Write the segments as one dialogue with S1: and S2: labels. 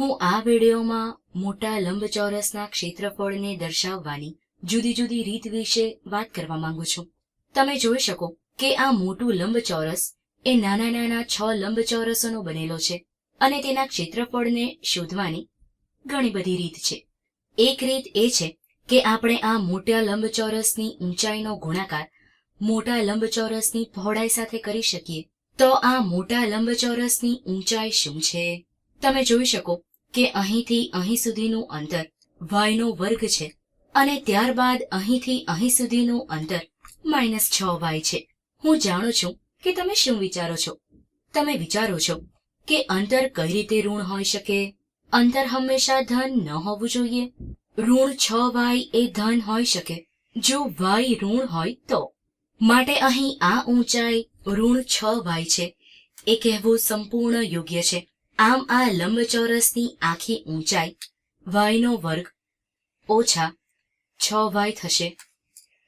S1: હું આ વિડીયોમાં મોટા લંબચોરસના ક્ષેત્રફળને દર્શાવવાની જુદી જુદી રીત વિશે વાત કરવા માંગુ છું. તમે જોઈ શકો કે આ મોટું લંબચોરસ એ નાના નાના છ લંબચોરસોનો બનેલો છે અને તેના ક્ષેત્રફળને શોધવાની ઘણી બધી રીત છે. એક રીત એ છે કે આપણે આ મોટા લંબચોરસની ઊંચાઈનો ગુણાકાર મોટા લંબચોરસની પહોળાઈ સાથે કરી શકીએ તો આ મોટા લંબચોરસની ઊંચાઈ શું છે? તમે જોઈ શકો કે અહીંથી અહીં સુધીનું અંતર વાયનો વર્ગ છે અને ત્યારબાદ અહીંથી અહીં સુધીનું અંતર માઇનસ છ વાય છે. હું જાણું છું કે તમે શું વિચારો છો? તમે વિચારો છો કે અંતર કઈ રીતે ઋણ હોઈ શકે? અંતર હંમેશા ધન ન હોવું જોઈએ. ઋણ છ વાય એ ધન હોઈ શકે. જો વાય ઋણ હોય તો. માટે અહીં આ ઊંચાઈ ઋણ છ વાય છે. એ કહેવું સંપૂર્ણ યોગ્ય છે. આમ આ લંબચોરસની આખી ઊંચાઈ, વાયનો વર્ગ, ઓછા છ વાય થશે.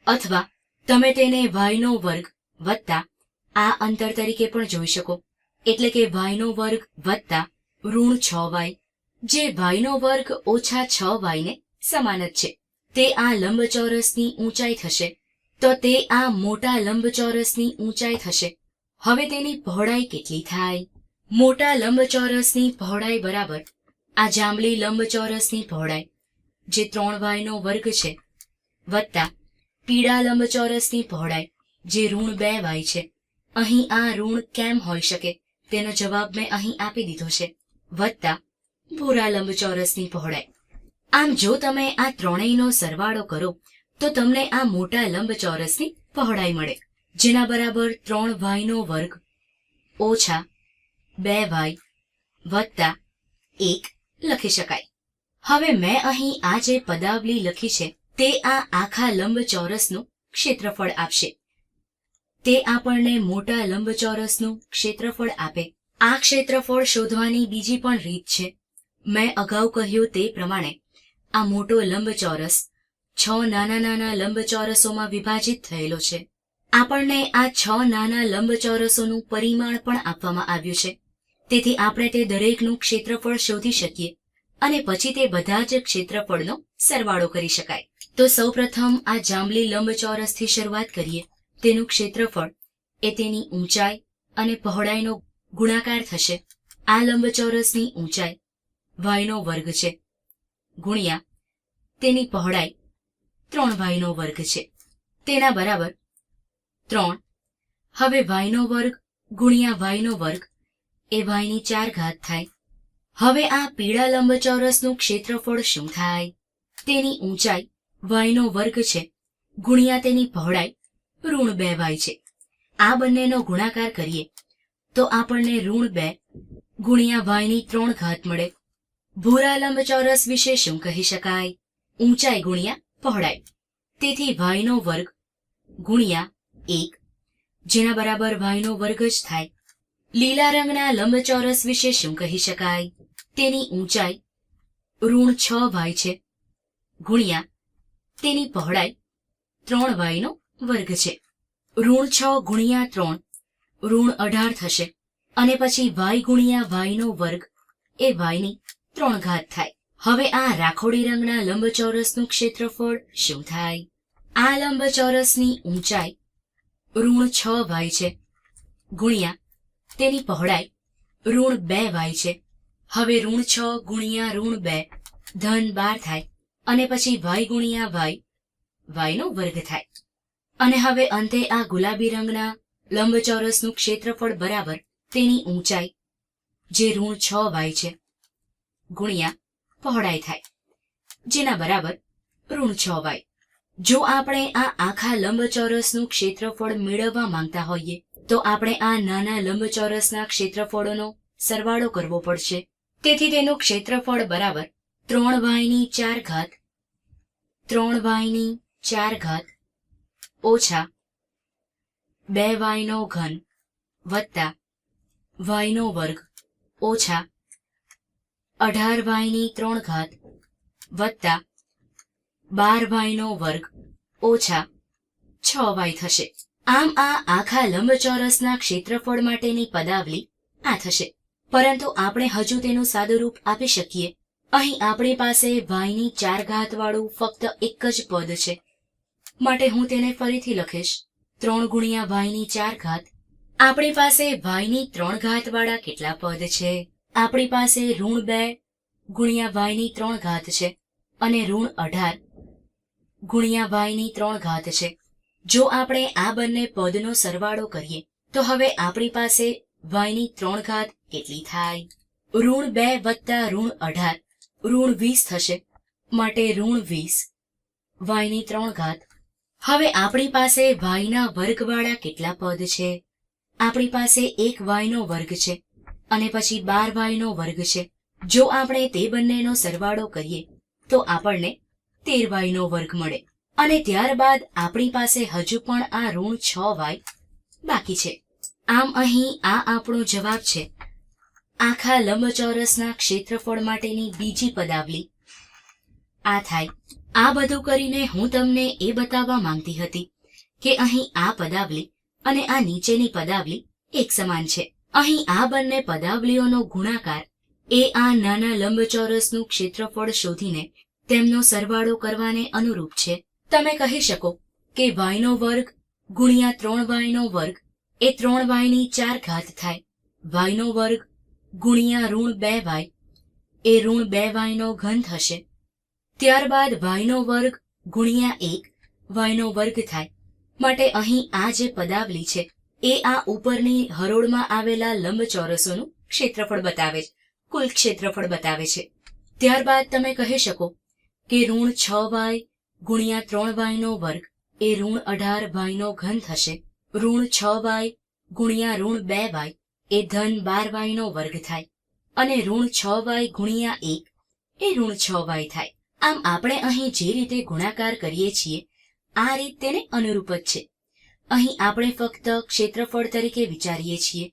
S1: અથવા તમે તેને વાયનો વર્ગ વત્તા આ અંતર તરીકે પણ જોઈ શકો. એટલે કે વાયનો વર્ગ વત્તા ઋણ છ વાય, જે વાયનો વર્ગ ઓછા છ વાયને સમાન જ છે. તે આ લંબચોરસની ઊંચાઈ થશે. તો તે આ મોટા લંબચોરસની ઊંચાઈ થશે. હવે તેની પહોળાઈ કેટલી થાય? મોટા લંબચોરસની પહોળાઈ બરાબર, આ જાંબલી લંબચોરસની પહોળાઈ, જે ત્રણ વાયનો વર્ગ છે, વત્તા પીળા લંબચોરસની પહોળાઈ, જે ઋણ બે વાય છે. અહીં આ ઋણ કેમ હોઈ શકે? તેનો જવાબ મેં અહીં આપી દીધો છે. વત્તા ભૂરા લંબચોરસની પહોળાઈ. આમ જો તમે આ ત્રણેયનો સરવાળો કરો, તો તમને આ મોટા લંબચોરસની પહોળાઈ મળે. જેના બરાબર ત્રણ વાયનો વર્ગ ઓછા બે વાય વત્તા એક લખી શકાય હવે મેં અહીં આ જે પદાવલી લખી છે, તે આ આખા લંબચોરસનું ક્ષેત્રફળ આપશે. તે આપણને મોટા લંબચોરસનું ક્ષેત્રફળ આપે. આ ક્ષેત્રફળ શોધવાની બીજી પણ રીત છે. મેં અગાઉ કહ્યું તે પ્રમાણે, આ મોટો લંબચોરસ છ નાના નાના લંબચોરસોમાં વિભાજિત થયેલો છે. આપણને આ છ નાના લંબચોરસોનું પરિમાણ પણ આપવામાં આવ્યું છે. તેથી આપણે તે દરેકનું ક્ષેત્રફળ શોધી શકીએ અને પછી તે બધા જ ક્ષેત્રફળનો સરવાળો કરી શકાય. તો સૌપ્રથમ આ જાંબલી લંબચોરસથી શરૂઆત કરીએ. તેનું ક્ષેત્રફળ એ તેની ઊંચાઈ અને પહોળાઈનો ગુણાકાર થશે. આ લંબચોરસની ઊંચાઈ વાયનો વર્ગ છે. ગુણ્યા તેની પહોળાઈ ત્રણ વાયનો વર્ગ છે. તેના બરાબર ત્રણ. હવે વાયનો વર્ગ ગુણ્યા વાયનો વર્ગ એ y ચાર ઘાત થાય. હવે આ પીળા લંબચોરસનું ક્ષેત્રફળ શું થાય? તેની ઊંચાઈ y વર્ગ છે. ગુણ્યા તેની પહોળાઈ ઋણ બે વાય છે. આ બંનેનો ગુણાકાર કરીએ તો આપણને ઋણ બે ગુણ્યા y ત્રણ ઘાત મળે. ભૂરા લંબચોરસ વિશે શું કહી શકાય? ઊંચાઈ ગુણ્યા પહોળાઈ. તેથી y વર્ગ ગુણ્યા એક, જેના બરાબર y વર્ગ જ થાય. લીલા રંગના લંબચોરસ વિશે શું કહી શકાય? તેની ઊંચાઈ ઋણ છ વાય છે. ગુણ્યા તેની પહોળાઈ ત્રણ વાયનો વર્ગ છે. ઋણ છ ગુણ્યા ત્રણ ઋણ અઢાર થશે અને પછી વાય ગુણ્યા વાયનો વર્ગ એ વાયની ત્રણ ઘાત થાય. હવે આ રાખોડી રંગના લંબચોરસનું ક્ષેત્રફળ શું થાય? આ લંબચોરસની ઊંચાઈ ઋણ છ વાય છે. ગુણ્યા તેની પહોળાઈ ઋણ બે વાય છે. હવે ઋણ છ ગુણ્યા ઋણ બે, ધન બાર થાય અને પછી વાય ગુણ્યા વાય, વાયનો વર્ગ થાય. અને હવે અંતે આ ગુલાબી રંગના લંબચોરસનું ક્ષેત્રફળ બરાબર તેની ઊંચાઈ, જે ઋણ છ વાય છે, ગુણ્યા પહોળાઈ થાય. જેના બરાબર ઋણ છ વાય. જો આપણે આ આખા લંબચોરસનું ક્ષેત્રફળ મેળવવા માંગતા હોઈએ તો આપણે આ નાના લંબચોરસના ક્ષેત્રફળોનો સરવાળો કરવો પડશે. તેથી તેનું ક્ષેત્રફળ બરાબર ત્રણ વાયની ચાર ઘાત, ત્રણ વાયની ચાર ઘાત ઓછા બે વાયનો ઘન વત્તા વાયનો વર્ગ ઓછા અઢાર વાયની ત્રણ ઘાત વત્તા બાર વાયનો વર્ગ ઓછા છ વાય થશે. આમ આ આખા લંબચોરસના ક્ષેત્રફળ માટેની પદાવલી આ થશે. પરંતુ આપણે હજુ તેનું સાદું રૂપ આપી શકીએ. અહીં આપણી પાસે વાયની ચાર ઘાતવાળું ફક્ત એક જ પદ છે. માટે હું તેને ફરીથી લખીશ. ત્રણ ગુણ્યા વાયની ચાર ઘાત આપણી પાસે વાયની ત્રણ ઘાતવાળા કેટલા પદ છે? આપણી પાસે ઋણ બે ગુણ્યા વાયની ત્રણ ઘાત છે અને ઋણ અઢાર ગુણ્યા વાયની ત્રણ ઘાત છે. જો આપણે આ બંને પદનો સરવાળો કરીએ, તો હવે આપણી પાસે વાયની ત્રણ ઘાત કેટલી થાય? ઋણ બે વત્તા ઋણ અઢાર. ઋણ વીસ થશે. માટે ઋણ વીસ. વાયની ત્રણ ઘાત. હવે આપણી પાસે વાયના વર્ગવાળા કેટલા પદ છે? આપણી પાસે એક વાયનો વર્ગ છે અને પછી બાર વાયનો વર્ગ છે. જો આપણે તે બંનેનો સરવાળો કરીએ, તો આપણને તેર વાયનો વર્ગ મળે. અને ત્યારબાદ આપણી પાસે હજુ પણ આ ઋણ છ વાય બાકી છે. આમ અહીં આ આપણો જવાબ છે. આખા લંબચોરસના ક્ષેત્રફળ માટેની બીજી પદાવલી. આ થાય. આ બધું કરીને હું તમને એ બતાવવા માંગતી હતી કે અહીં આ પદાવલી અને આ નીચેની પદાવલી એક સમાન છે. અહીં આ બંને પદાવલીઓનો ગુણાકાર એ આ નાના લંબચોરસનું ક્ષેત્રફળ શોધીને તેમનો સરવાળો કરવાને અનુરૂપ છે. તમે કહી શકો કે વાયનો વર્ગ ગુણ્યા ત્રણ વાયનો વર્ગ એ ત્રણ વાયની ચાર ઘાત થાય. વાયનો વર્ગ ગુણ્યા ઋણ બે વાય એ ઋણ બે વાયનો ઘન થશે. ત્યારબાદ વાયનો વર્ગ ગુણ્યા એક વાયનો વર્ગ થાય. માટે અહીં આ જે પદાવલી છે એ આ ઉપરની હરોળમાં આવેલા લંબચોરસોનું ક્ષેત્રફળ બતાવે છે. કુલ ક્ષેત્રફળ બતાવે છે. ત્યારબાદ તમે કહી શકો કે ઋણ છ વાય ગુણ્યા ત્રણ બાયનો વર્ગ એ ઋણ અઢાર બાયનો ઘન થશે. ઋણ છ બાય ગુણ્યા ઋણ બે બાય એ ધન બાર બાયનો વર્ગ થાય. અને ઋણ છ બાય ગુણ્યા એક એ ઋણ છ બાય થાય. આમ આપણે અહીં જે રીતે ગુણાકાર કરીએ છીએ, આ રીત તેને અનુરૂપ જ છે. અહીં આપણે ફક્ત ક્ષેત્રફળ તરીકે વિચારીએ છીએ.